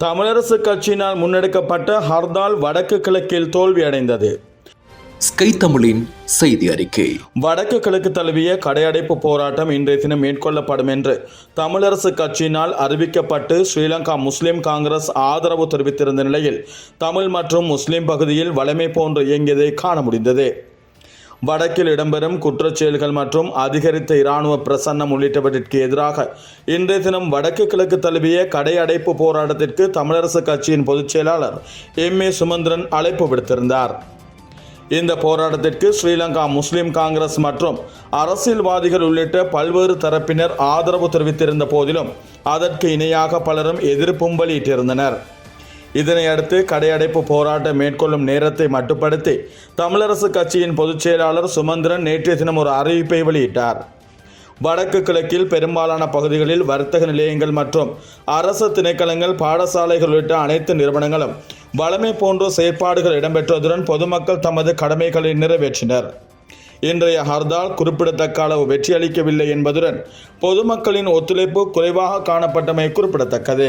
தமிழரசு கட்சியினால் முன்னெடுக்கப்பட்ட ஹர்தால் வடக்கு கிழக்கில் தோல்வியடைந்தது. ஸ்கை தமிழின் செய்தி அறிக்கை. வடக்கு கிழக்கு தழுவிய கடையடைப்பு போராட்டம் இன்றைய தினம் மேற்கொள்ளப்படும் என்று தமிழரசு கட்சியினால் அறிவிக்கப்பட்டு ஸ்ரீலங்கா முஸ்லிம் காங்கிரஸ் ஆதரவு தெரிவித்திருந்த நிலையில் தமிழ் மற்றும் முஸ்லிம் பகுதியில் வளமை போன்று இயங்கியதை காண முடிந்தது. வடக்கில் இடம்பெறும் குற்றச்செயல்கள் மற்றும் அதிகரித்த இராணுவ பிரசன்னம் உள்ளிட்டவற்றிற்கு எதிராக இன்றைய தினம் வடக்கு கிழக்கு தழுவிய கடையடைப்பு போராட்டத்திற்கு தமிழரசு கட்சியின் பொதுச் செயலாளர் எம் ஏ சுமந்திரன் அழைப்பு விடுத்திருந்தார். இந்த போராட்டத்திற்கு ஸ்ரீலங்கா முஸ்லிம் காங்கிரஸ் மற்றும் அரசியல்வாதிகள் உள்ளிட்ட பல்வேறு தரப்பினர் ஆதரவு தெரிவித்திருந்த போதிலும் அதற்கு இணையாக பலரும் எதிர்ப்பும் வெளியிட்டிருந்தனர். இதனையடுத்து கடையடைப்பு போராட்டம் மேற்கொள்ளும் நேரத்தை மட்டுப்படுத்தி தமிழரசு கட்சியின் பொதுச் செயலாளர் சுமந்திரன் நேற்றைய தினம் ஒரு அறிவிப்பை வெளியிட்டார். வடக்கு கிழக்கில் பெரும்பாலான பகுதிகளில் வர்த்தக நிலையங்கள் மற்றும் அரசு திணைக்களங்கள் பாடசாலைகள் உள்ளிட்ட அனைத்து நிறுவனங்களும் வளமை போன்ற செயற்பாடுகள் இடம்பெற்றதுடன் பொதுமக்கள் தமது கடமைகளை நிறைவேற்றினர். இன்றைய ஹர்தால் குறிப்பிடத்தக்க அளவு வெற்றியளிக்கவில்லை என்பதுடன் பொதுமக்களின் ஒத்துழைப்பு குறைவாக காணப்பட்டமை குறிப்பிடத்தக்கது.